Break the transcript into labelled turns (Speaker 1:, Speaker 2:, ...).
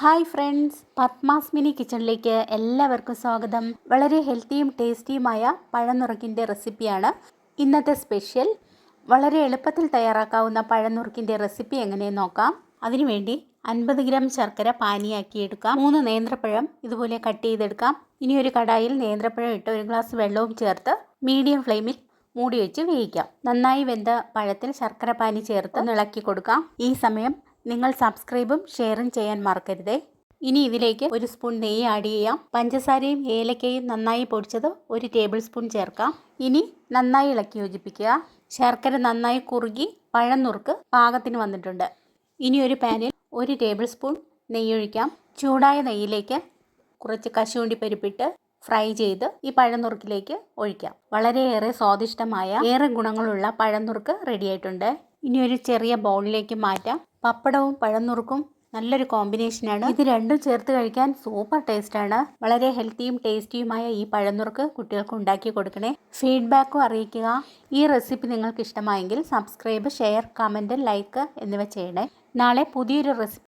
Speaker 1: Hi friends Padmas mini കിച്ചണിലേക്ക് എല്ലാവർക്കും സ്വാഗതം. വളരെ ഹെൽത്തിയും ടേസ്റ്റിയുമായ പഴനുറുക്കിന്റെ റെസിപ്പിയാണ് ഇന്നത്തെ സ്പെഷ്യൽ. വളരെ എളുപ്പത്തിൽ തയ്യാറാക്കാവുന്ന പഴനുറുക്കിന്റെ റെസിപ്പി എങ്ങനെയെന്ന് നോക്കാം. അതിനുവേണ്ടി അൻപത് ഗ്രാം ശർക്കര പാനിയാക്കി എടുക്കാം മൂന്ന് നേന്ത്രപ്പഴം ഇതുപോലെ കട്ട് ചെയ്തെടുക്കാം. ഇനി ഒരു കടായിൽ നേന്ത്രപ്പഴം ഇട്ട് ഒരു ഗ്ലാസ് വെള്ളവും ചേർത്ത് മീഡിയം ഫ്ലെയിമിൽ മൂടി വെച്ച് വേവിക്കാം. നന്നായി വെന്ത പഴത്തിൽ ശർക്കര പാനി ചേർത്ത് ഇളക്കി കൊടുക്കാം. ഈ സമയം നിങ്ങൾ സബ്സ്ക്രൈബും ഷെയറും ചെയ്യാൻ മറക്കരുതേ. ഇനി ഇതിലേക്ക് ഒരു സ്പൂൺ നെയ്യ് ആഡ് ചെയ്യാം. പഞ്ചസാരയും ഏലക്കയും നന്നായി പൊടിച്ചത് ഒരു ടേബിൾ സ്പൂൺ ചേർക്കാം. ഇനി നന്നായി ഇളക്കി യോജിപ്പിക്കുക. ശർക്കര നന്നായി കുറുകി പഴം നുറുക്ക് പാകത്തിന് വന്നിട്ടുണ്ട്. ഇനി ഒരു പാനിൽ ഒരു ടേബിൾ സ്പൂൺ നെയ്യൊഴിക്കാം ചൂടായ നെയ്യിലേക്ക് കുറച്ച് കശുവണ്ടി പരിപ്പിട്ട് ഫ്രൈ ചെയ്ത് ഈ പഴനുറുക്കിലേക്ക് ഒഴിക്കാം. വളരെയേറെ സ്വാദിഷ്ടമായ ഏറെ ഗുണങ്ങളുള്ള പഴനുറുക്ക് റെഡിയായിട്ടുണ്ട് ഇനി ഒരു ചെറിയ ബൗളിലേക്ക് മാറ്റാം. പപ്പടവും പഴനുറുക്കും നല്ലൊരു കോമ്പിനേഷനാണ്. ഇത് രണ്ടും ചേർത്ത് കഴിക്കാൻ സൂപ്പർ ടേസ്റ്റാണ്. വളരെ ഹെൽത്തിയും ടേസ്റ്റിയുമായ ഈ പഴനുറുക്ക് കുട്ടികൾക്ക് ഉണ്ടാക്കി കൊടുക്കണേ. ഫീഡ്ബാക്കും അറിയിക്കുക. ഈ റെസിപ്പി നിങ്ങൾക്ക് ഇഷ്ടമായെങ്കിൽ സബ്സ്ക്രൈബ് ഷെയർ കമന്റ് ലൈക്ക് എന്നിവ ചെയ്യണേ. നാളെ പുതിയൊരു റെസിപ്പി